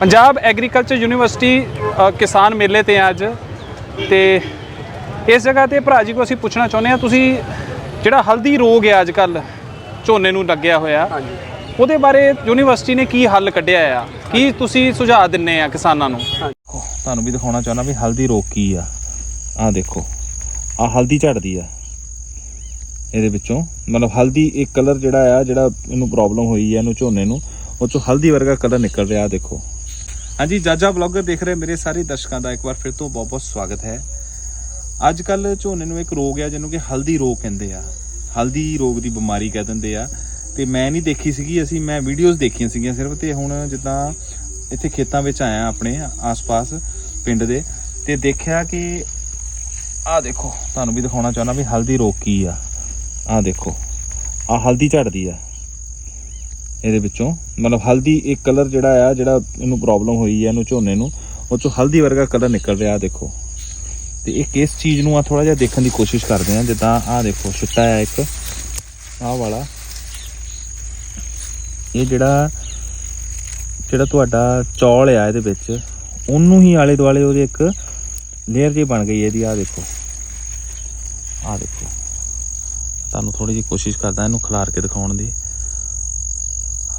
Punjab agriculture university ਕਿਸਾਨ ਮੇਲੇ ਤੇ ਆ ਅੱਜ ਤੇ ਇਸ ਜਗ੍ਹਾ ਤੇ ਭਰਾ ਜੀ ਕੋ ਅਸੀਂ ਪੁੱਛਣਾ ਚਾਹੁੰਦੇ ਆ ਤੁਸੀਂ ਜਿਹੜਾ ਹਲਦੀ ਰੋਗ ਹੈ ਅੱਜ ਕੱਲ ਝੋਨੇ ਨੂੰ ਲੱਗਿਆ ਹੋਇਆ ਹਾਂਜੀ। ਉਹਦੇ ਬਾਰੇ ਯੂਨੀਵਰਸਿਟੀ ਨੇ ਕੀ ਹੱਲ ਕੱਢਿਆ ਆ? ਕੀ ਤੁਸੀਂ ਸੁਝਾਅ ਦਿੰਨੇ ਆ ਕਿਸਾਨਾਂ ਨੂੰ? ਤੁਹਾਨੂੰ ਵੀ ਦਿਖਾਉਣਾ ਚਾਹੁੰਦਾ ਵੀ ਹਲਦੀ ਰੋਗ ਕੀ ਆ। ਆਹ ਦੇਖੋ ਆਹ ਹਲਦੀ ਝੜਦੀ ਆ। ਇਹਦੇ ਵਿੱਚੋਂ ਮਤਲਬ ਹਲਦੀ ਇੱਕ ਕਲਰ ਜਿਹੜਾ ਆ ਜਿਹੜਾ ਇਹਨੂੰ ਪ੍ਰੋਬਲਮ ਹੋਈ ਆ ਇਹਨੂੰ ਝੋਨੇ ਨੂੰ ਉਹ ਚੋਂ ਹਲਦੀ ਵਰਗਾ ਕਲਰ ਨਿਕਲ ਰਿਹਾ ਦੇਖੋ। ਹਾਂਜੀ, ਜਾਜਾ ਬਲੌਗਰ ਦੇਖ ਰਹੇ ਮੇਰੇ ਸਾਰੇ ਦਰਸ਼ਕਾਂ ਦਾ ਇੱਕ ਵਾਰ ਫਿਰ ਤੋਂ ਬਹੁਤ ਬਹੁਤ ਸਵਾਗਤ ਹੈ। ਅੱਜ ਕੱਲ ਝੋਨੇ ਨੂੰ ਇੱਕ ਰੋਗ ਆ, ਜਿਹਨੂੰ ਕਿ ਹਲਦੀ ਰੋਗ ਕਹਿੰਦੇ ਆ। ਹਲਦੀ ਰੋਗ ਦੀ ਬਿਮਾਰੀ ਕਹਿ ਦਿੰਦੇ ਆ। ਤੇ ਮੈਂ ਨਹੀਂ ਦੇਖੀ ਸੀਗੀ, ਅਸੀਂ ਮੈਂ ਵੀਡੀਓਜ਼ ਦੇਖੀਆਂ ਸੀਗੀਆਂ ਸਿਰਫ, ਤੇ ਹੁਣ ਜਿੱਦਾਂ ਇੱਥੇ ਖੇਤਾਂ ਵਿੱਚ ਆਇਆ ਆਪਣੇ ਆਸ-ਪਾਸ ਪਿੰਡ ਦੇ, ਤੇ ਦੇਖਿਆ ਕਿ ਆਹ ਦੇਖੋ, ਤੁਹਾਨੂੰ ਵੀ ਦਿਖਾਉਣਾ ਚਾਹੁੰਦਾ ਵੀ ਹਲਦੀ ਰੋਗ ਕੀ ਆ। ਆਹ ਦੇਖੋ, ਆਹ ਹਲਦੀ ਝੜਦੀ ਆ। ਇਹਦੇ ਵਿੱਚੋਂ। ਮਤਲਬ ਹਲਦੀ ਇੱਕ ਕਲਰ ਜਿਹੜਾ ਆ, ਜਿਹੜਾ ਇਹਨੂੰ ਪ੍ਰੋਬਲਮ ਹੋਈ ਹੈ ਇਹਨੂੰ ਝੋਨੇ ਨੂੰ, ਉਹ ਚੋਂ ਹਲਦੀ ਵਰਗਾ ਕਲਰ ਨਿਕਲ ਰਿਹਾ ਆਹ ਦੇਖੋ। ਤੇ ਇਹ ਕਿਸ ਚੀਜ਼ ਨੂੰ ਆ ਥੋੜਾ ਜਿਹਾ ਦੇਖਣ ਦੀ ਕੋਸ਼ਿਸ਼ ਕਰਦੇ ਆ, ਜਿੱਦਾਂ ਆਹ ਦੇਖੋ, ਛਿੱਟਾ ਆ ਇੱਕ, ਆਹ ਵਾਲਾ। ਇਹ ਜਿਹੜਾ ਜਿਹੜਾ ਤੁਹਾਡਾ ਚੌਲ ਆ ਇਹਦੇ ਵਿੱਚ, ਉਹਨੂੰ ਹੀ ਆਲੇ ਦੁਆਲੇ ਉਹਦੇ ਇੱਕ ਲੇਅਰ ਜੀ ਬਣ ਗਈ ਇਹਦੀ, ਆਹ ਦੇਖੋ। ਆਹ ਦੇਖੋ। ਤੁਹਾਨੂੰ ਥੋੜੀ ਜਿਹੀ ਕੋਸ਼ਿਸ਼ ਕਰਦਾ ਇਹਨੂੰ ਖਿਲਾਰ ਕੇ ਦਿਖਾਉਣ ਦੀ।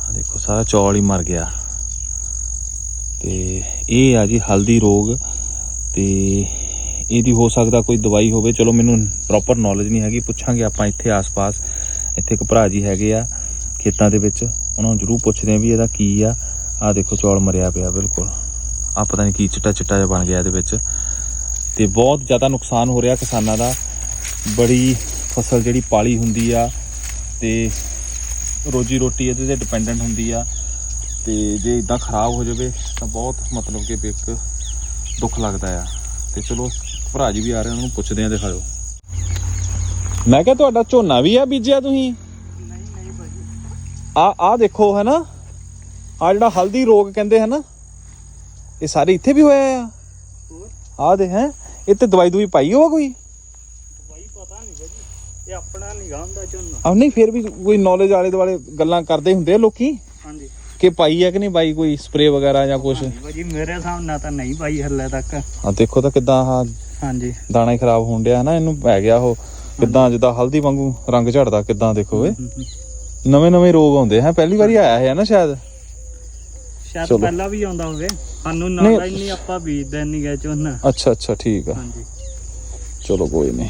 ਆਹ ਦੇਖੋ, ਸਾਰਾ ਚੌਲ ਹੀ ਮਰ ਗਿਆ। ਤੇ ਇਹ ਆ ਜੀ ਹਲਦੀ ਰੋਗ। ਤੇ ਇਹਦੀ ਹੋ ਸਕਦਾ ਕੋਈ ਦਵਾਈ ਹੋਵੇ। ਚਲੋ, ਮੈਨੂੰ ਪ੍ਰੋਪਰ ਨੌਲੇਜ ਨਹੀਂ ਹੈਗੀ। ਪੁੱਛਾਂਗੇ ਆਪਾਂ ਇੱਥੇ ਆਸ-ਪਾਸ। ਇੱਥੇ ਇੱਕ ਭਰਾ ਜੀ ਹੈਗੇ ਆ ਖੇਤਾਂ ਦੇ ਵਿੱਚ। ਉਹਨਾਂ ਨੂੰ ਜ਼ਰੂਰ ਪੁੱਛਦੇ ਆ ਵੀ ਇਹਦਾ ਕੀ ਆ। ਆਹ ਦੇਖੋ, ਚੌਲ ਮਰਿਆ ਪਿਆ, ਬਿਲਕੁਲ। ਆ ਪਤਾ ਨਹੀਂ ਕੀ ਚਿੱਟਾ ਚਿੱਟਾ ਜਿਹਾ ਬਣ ਗਿਆ ਇਹਦੇ ਵਿੱਚ। ਤੇ ਬਹੁਤ ਜ਼ਿਆਦਾ ਨੁਕਸਾਨ ਹੋ ਰਿਹਾ ਕਿਸਾਨਾਂ ਦਾ। ਬੜੀ ਫਸਲ ਜਿਹੜੀ ਪਾਲੀ ਹੁੰਦੀ ਆ। ਤੇ ਰੋਜੀ ਰੋਟੀ ਇਹਦੇ ਤੇ ਡਿਪੈਂਡੈਂਟ ਹੁੰਦੀ ਆ ਤੇ ਜੇ ਇਦਾਂ ਖਰਾਬ ਹੋ ਜਾਵੇ ਤਾਂ ਬਹੁਤ ਮਤਲਬ ਕਿ ਇੱਕ ਦੁੱਖ ਲੱਗਦਾ ਆ। ਤੇ ਚਲੋ ਭਰਾ ਜੀ ਵੀ ਆ ਰਹੇ ਉਹਨਾਂ ਨੂੰ ਪੁੱਛਦੇ ਆ ਦਿਖਾਓ। ਮੈਂ ਕਿਹਾ ਤੁਹਾਡਾ ਝੋਨਾ ਵੀ ਆ ਬੀਜਿਆ ਤੁਸੀਂ? ਆ ਆ ਦੇਖੋ ਹੈ ਨਾ ਆ ਜਿਹੜਾ ਹਲਦੀ ਰੋਗ ਕਹਿੰਦੇ ਹਨ? ਇਹ ਸਾਰੇ ਇੱਥੇ ਵੀ ਹੋਇਆ ਆ। ਆ ਦੇ ਹੈ? ਤੇ ਦਵਾਈ ਦੂਈ ਪਾਈ ਹੋਆ ਕੋਈ? ਇਹ ਆਪਣਾ ਨਿਗਾਹ ਹੁੰਦਾ ਝੋਨਾ। ਆ ਨਹੀਂ ਫਿਰ ਵੀ ਕੋਈ ਨੌਲੇਜ ਆਲੇ ਦੁਆਲੇ ਗੱਲਾਂ ਕਰਦੇ ਹੁੰਦੇ ਆ ਲੋਕੀ? ਹਾਂਜੀ। ਕਿ ਪਾਈ ਹੈ ਕਿ ਨਹੀਂ ਪਾਈ ਕੋਈ ਸਪਰੇ ਵਗੈਰਾ ਜਾਂ ਕੁਝ ਹਾਂਜੀ ਭਾਜੀ ਮੇਰੇ ਹਿਸਾਬ ਨਾਲ ਤਾਂ ਨਹੀਂ ਪਾਈ ਹੱਲੇ ਤੱਕ। ਆ ਦੇਖੋ ਤਾਂ ਕਿਦਾਂ ਆ ਹਾਂਜੀ। ਦਾਣਾ ਹੀ ਖਰਾਬ ਹੋਣ ਡਿਆ ਨਾ ਇਹਨੂੰ ਪੈ ਗਿਆ ਉਹ। ਕਿਦਾਂ ਜਿੱਦਾਂ ਹਲਦੀ ਵਾਂਗੂ ਰੰਗ ਝੜਦਾ ਕਿਦਾਂ ਦੇਖੋ ਏ ਨਵੇਂ ਨਵੇਂ ਰੋਗ ਆਉਂਦੇ ਹੈ ਪਹਿਲੀ ਵਾਰੀ ਆਇਆ ਹੈ ਨਾ ਸ਼ਾਇਦ। ਸ਼ਾਇਦ ਚਲੋ। ਪਹਿਲਾਂ ਵੀ ਆਉਂਦਾ ਹੋਵੇ। ਸਾਨੂੰ ਨਹੀਂ। ਨਾਲ ਨਹੀਂ ਆਪਾਂ ਬੀਜਦੇ ਨਹੀਂ ਗਏ ਝੋਨਾ। ਅੱਛਾ ਅੱਛਾ ਠੀਕ ਆ। ਹਾਂਜੀ। ਚਲੋ ਕੋਈ ਨਹੀਂ।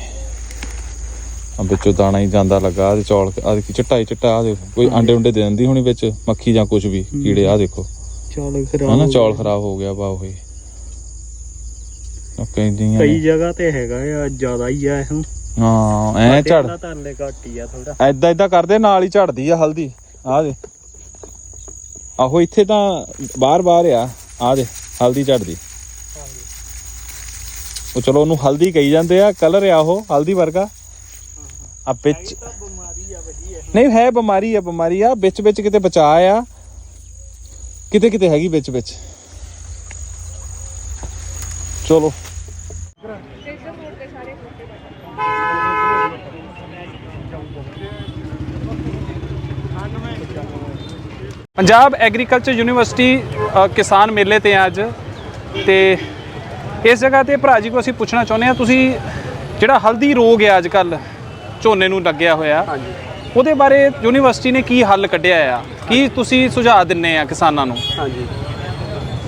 ਵਿੱਚੋਂ ਦਾਣਾ ਹੀ ਜਾਂਦਾ ਲੱਗਾ ਤੇ ਚੌਲ ਆ ਦੇਖੀ ਚਿੱਟਾ ਹੀ ਚਿੱਟਾ ਆ ਦੇਖੋ। ਕੋਈ ਆਂਡੇ ਉਂਡੇ ਦੇ ਦਿੰਦੀ ਹੋਣੀ ਵਿੱਚ ਮੱਖੀ ਜਾਂ ਕੁਝ ਵੀ ਕੀੜੇ ਆ ਦੇਖੋ। ਚੌਲ ਖਰਾਬ ਹਨਾ ਹੋ ਚੌਲ ਗਏ। ਖਰਾਬ ਹੋ ਗਿਆ ਬਾ ਉਹੀ ਕਹਿੰਦੀਆਂ ਕਈ ਜਗ੍ਹਾ ਤੇ ਹੈਗਾ ਆ ਜ਼ਿਆਦਾ ਹੀ ਆ ਇਹ ਹਾਂ ਐ ਝੜ। ਤਰਲੇ ਘੱਟ ਆ ਥੋੜਾ ਐਦਾਂ ਐਦਾਂ ਕਰਦੇ ਨਾਲ ਹੀ ਝੜਦੀ ਆ ਹਲਦੀ। ਆ ਦੇ ਆਹੋ ਇੱਥੇ ਤਾਂ ਬਾਹਰ ਬਾਹਰ ਆ। ਆ ਦੇ ਹਲਦੀ ਝੜਦੀ। ਉਹ ਚਲੋ ਉਹਨੂੰ ਹਲਦੀ ਕਹੀ ਜਾਂਦੇ ਆ ਕਲਰ ਆ ਉਹ ਹਲਦੀ ਵਰਗਾ। ਆ ਵਿੱਚ ਬਿਮਾਰੀ ਆ ਨਹੀਂ ਹੈ ਬਿਮਾਰੀ ਆ ਬਿਮਾਰੀ ਆ। ਵਿੱਚ ਵਿੱਚ ਕਿਤੇ ਬਚਾ ਆ। ਕਿਤੇ ਕਿਤੇ ਹੈਗੀ ਵਿੱਚ ਵਿੱਚ। ਚਲੋ। ਪੰਜਾਬ ਐਗਰੀਕਲਚਰ ਯੂਨੀਵਰਸਿਟੀ ਕਿਸਾਨ ਮੇਲੇ ਤੇ ਅੱਜ। ਤੇ ਇਸ ਜਗ੍ਹਾ ਤੇ ਭਰਾ ਜੀ ਕੋ ਅਸੀਂ ਪੁੱਛਣਾ ਚਾਹੁੰਦੇ ਆ ਤੁਸੀਂ ਜਿਹੜਾ ਹਲਦੀ ਰੋਗ ਹੈ ਅੱਜ ਕੱਲ ਝੋਨੇ ਨੂੰ ਲੱਗਿਆ ਹੋਇਆ। ਹਾਂਜੀ। ਉਹਦੇ ਬਾਰੇ ਯੂਨੀਵਰਸਿਟੀ ਨੇ ਕੀ ਹੱਲ ਕੱਢਿਆ ਆ? ਕੀ ਤੁਸੀਂ ਸੁਝਾਅ ਦਿੰਨੇ ਆ ਕਿਸਾਨਾਂ ਨੂੰ? ਹਾਂਜੀ।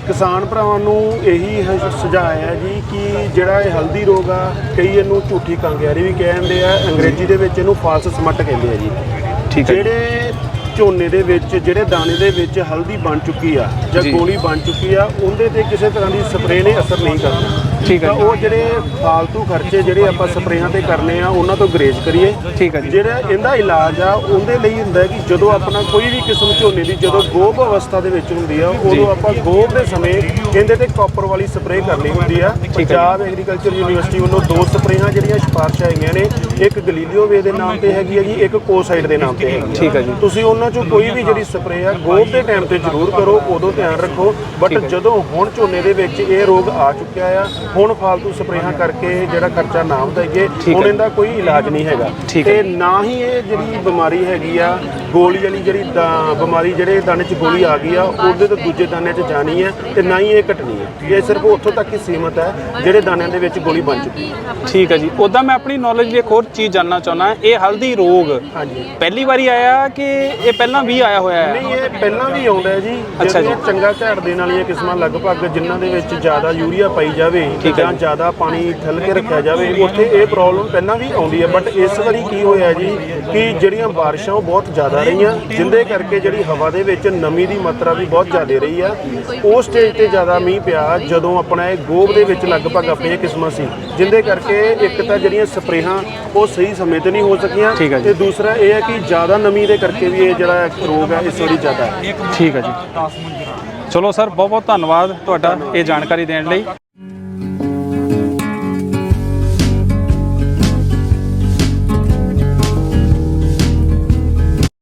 ਕਿਸਾਨ ਭਰਾਵਾਂ ਨੂੰ ਇਹੀ ਸੁਝਾਅ ਹੈ ਜੀ ਕਿ ਜਿਹੜਾ ਇਹ ਹਲਦੀ ਰੋਗ ਆ ਕਈ ਇਹਨੂੰ ਝੂਠੀ ਕੰਗਿਆਰੀ ਵੀ ਕਹਿੰਦੇ ਆ ਅੰਗਰੇਜ਼ੀ ਦੇ ਵਿੱਚ ਇਹਨੂੰ ਫਾਲਸ ਸਮਟ ਕਹਿੰਦੇ ਆ ਜੀ। ਠੀਕ ਹੈ। ਜਿਹੜੇ ਝੋਨੇ ਦੇ ਵਿੱਚ ਜਿਹੜੇ ਦਾਣੇ ਦੇ ਵਿੱਚ ਹਲਦੀ ਬਣ ਚੁੱਕੀ ਆ ਜਾਂ ਜੀ। ਗੋਲੀ ਬਣ ਚੁੱਕੀ ਆ ਉਹਦੇ ਤੇ ਕਿਸੇ ਤਰ੍ਹਾਂ ਦੀ ਸਪਰੇਅ ਨੇ ਅਸਰ ਨਹੀਂ ਕਰਨਾ। ਠੀਕ ਹੈ ਤਾਂ। ਉਹ ਜਿਹੜੇ ਫਾਲਤੂ ਖਰਚੇ ਜਿਹੜੇ ਆਪਾਂ ਸਪਰੇਆਂ ਤੇ ਕਰਨੇ ਆ ਉਹਨਾਂ ਤੋਂ ਗਰੇਜ ਕਰੀਏ। ਠੀਕ ਹੈ ਜੀ। ਜਿਹੜਾ ਇਹਦਾ ਇਲਾਜ ਆ ਉਹਦੇ ਲਈ ਹੁੰਦਾ ਕਿ ਜਦੋਂ ਆਪਣਾ ਕੋਈ ਵੀ ਕਿਸਮ ਝੋਨੇ ਦੀ ਜਦੋਂ ਗੋਭ ਅਵਸਥਾ ਦੇ ਵਿੱਚ ਹੁੰਦੀ ਆ ਉਦੋਂ ਆਪਾਂ ਗੋਭ ਦੇ ਸਮੇਂ ਇਹਦੇ ਤੇ ਕਾਪਰ ਵਾਲੀ ਸਪਰੇਅ ਕਰਨੀ ਹੁੰਦੀ ਆ। ਪੰਜਾਬ ਐਗਰੀਕਲਚਰ ਯੂਨੀਵਰਸਿਟੀ ਵੱਲੋਂ ਦੋ ਸਪਰੇਆਂ ਜਿਹੜੀਆਂ ਸਿਫਾਰਸ਼ਾਂ ਹੈਗੀਆਂ ਨੇ। ਇੱਕ ਗਲੀਲੀਓ ਵੇ ਦੇ ਨਾਮ ਤੇ ਹੈਗੀ ਹੈ ਜੀ ਇੱਕ ਕੋਸਾਈਡ ਦੇ ਨਾਮ ਤੇ ਹੈਗੀ ਠੀਕ ਹੈ ਜੀ। ਤੁਸੀਂ ਉਹਨਾਂ ਚੋਂ ਕੋਈ ਵੀ ਜਿਹੜੀ ਸਪਰੇਅ ਆ ਗੋਭ ਦੇ ਟਾਈਮ ਤੇ ਜ਼ਰੂਰ ਕਰੋ ਉਦੋਂ ਧਿਆਨ ਰੱਖੋ। ਬਟ ਜਦੋਂ ਹੁਣ ਝੋਨੇ ਦੇ ਵਿੱਚ ਇਹ ਰੋਗ ਆ ਚੁੱਕਿਆ ਆ ਹੁਣ ਫालतू ਸਪਰੇਹਾਂ ਕਰਕੇ ਜਿਹੜਾ ਖਰਚਾ ਨਾ ਵਧਾਈਏ ਹੁਣ। ਇਹਦਾ ਕੋਈ ਇਲਾਜ ਨਹੀਂ ਹੈਗਾ। ਤੇ ਨਾ ਹੀ ਇਹ ਜਿਹੜੀ ਬਿਮਾਰੀ ਹੈਗੀ ਆ ਗੋਲੀ ਵਾਲੀ ਜਿਹੜੀ ਦਾ- ਬਿਮਾਰੀ ਜਿਹੜੇ ਦਾਣੇ 'ਚ ਗੋਲੀ ਆ ਗਈ ਆ ਉਹਦੇ ਤੋਂ ਦੂਜੇ ਦਾਣੇ 'ਚ ਜਾਣੀ ਹੈ ਤੇ ਨਾ ਹੀ ਇਹ ਘਟਣੀ ਹੈ। ਇਹ ਸਿਰਫ ਉੱਥੋਂ ਤੱਕ ਹੀ ਸੀਮਤ ਹੈ ਜਿਹੜੇ ਦਾਣਿਆਂ ਦੇ ਵਿੱਚ ਗੋਲੀ ਬਣ ਚੁੱਕੀ ਹੈ। ਠੀਕ ਹੈ ਜੀ। ਉਦਾਂ ਮੈਂ ਆਪਣੀ ਨੌਲੇਜ ਲਈ ਇੱਕ ਹੋਰ ਚੀਜ਼ ਜਾਨਣਾ ਚਾਹੁੰਦਾ ਇਹ ਹਲਦੀ ਰੋਗ। ਹਾਂਜੀ। ਪਹਿਲੀ ਵਾਰੀ ਆਇਆ ਕਿ ਇਹ ਪਹਿਲਾਂ ਵੀ ਆਇਆ ਹੋਇਆ ਹੈ? ਨਹੀਂ ਇਹ ਪਹਿਲਾਂ ਵੀ ਆਉਂਦਾ ਹੈ ਜੀ। ਅੱਛਾ ਜਿਹੜੀਆਂ ਜੀ। ਚੰਗਾ ਝਾੜ ਦੇਣ ਵਾਲੀਆਂ ਕਿਸਮਾਂ ਲਗਭਗ ਜਿਨ੍ਹਾਂ ਦੇ ਵਿੱਚ ਜ਼ਿਆਦਾ ਯੂਰੀਆ ਪਾਈ ਜਾਵੇ ਠੀਕ ਹੈ ਜਾਂ ਜੀ। ਜ਼ਿਆਦਾ ਪਾਣੀ ਥੱਲ ਕੇ ਰੱਖਿਆ ਜਾਵੇ ਉੱਥੇ ਇਹ ਪ੍ਰੋਬਲਮ ਪਹਿਲਾਂ ਵੀ ਆਉਂਦੀ ਹੈ। ਬਟ ਇਸ ਵਾਰੀ ਕੀ ਹੋਇਆ ਜੀ ਕਿ ਜਿਹੜੀਆਂ ਬਾਰਿਸ਼ਾਂ ਉਹ ਬਹੁਤ ਜ਼ਿਆਦਾ ਰਹੀਆਂ ਜਿੰਦੇ ਕਰਕੇ ਜਿਹੜੀ ਹਵਾ ਦੇ ਵਿੱਚ ਨਮੀ ਦੀ ਮਾਤਰਾ ਵੀ ਬਹੁਤ ਜ਼ਿਆਦਾ ਰਹੀ ਆ। ਉਸ ਸਟੇਜ ਤੇ ਜ਼ਿਆਦਾ ਮੀਂਹ ਪਿਆ ਜਦੋਂ ਆਪਣਾ ਇਹ ਗੋਬ ਦੇ ਵਿੱਚ ਲਗਭਗ ਆਪਣੀਆਂ ਕਿਸਮਾਂ ਸੀ। ਜਿੰਦੇ ਕਰਕੇ ਇੱਕ ਤਾਂ ਜਿਹੜੀਆਂ ਸਪਰੇਹਾਂ ਉਹ ਸਹੀ ਸਮੇਂ ਤੇ ਨਹੀਂ ਹੋ ਸਕੀਆਂ ਜੀ। ਤੇ ਦੂਸਰਾ ਇਹ ਹੈ ਕਿ ਜ਼ਿਆਦਾ ਨਮੀ ਦੇ ਕਰਕੇ ਵੀ ਇਹ ਜਿਹੜਾ ਰੋਗ ਹੈ ਇਸ ਵਾਰੀ ਜ਼ਿਆਦਾ ਹੈ। ਠੀਕ ਹੈ ਜੀ। ਚਲੋ ਸਰ ਬਹੁਤ ਬਹੁਤ ਧੰਨਵਾਦ ਤੁਹਾਡਾ ਇਹ ਜਾਣਕਾਰੀ ਦੇਣ ਲਈ।